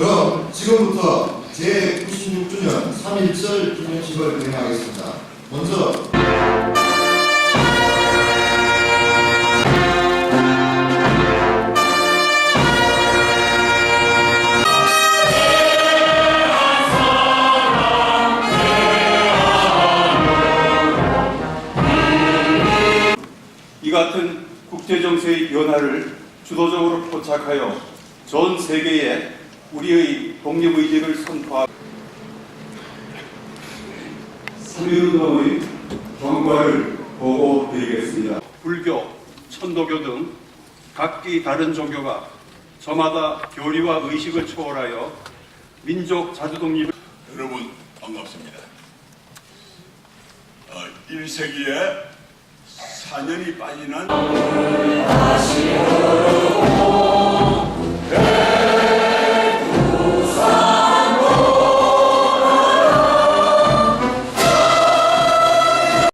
그럼 지금부터 제96주년 3.1절 기념식을 진행하겠습니다. 먼저 이 같은 국제 정세의 변화를 주도적으로 포착하여 전 세계에 우리의 독립의식을 선포하 3.1운동의 경과를 보고 드리겠습니다. 불교, 천도교 등 각기 다른 종교가 저마다 교리와 의식을 초월하여 민족 자주독립을 여러분 반갑습니다. 어, 1세기에 4년이 빠지는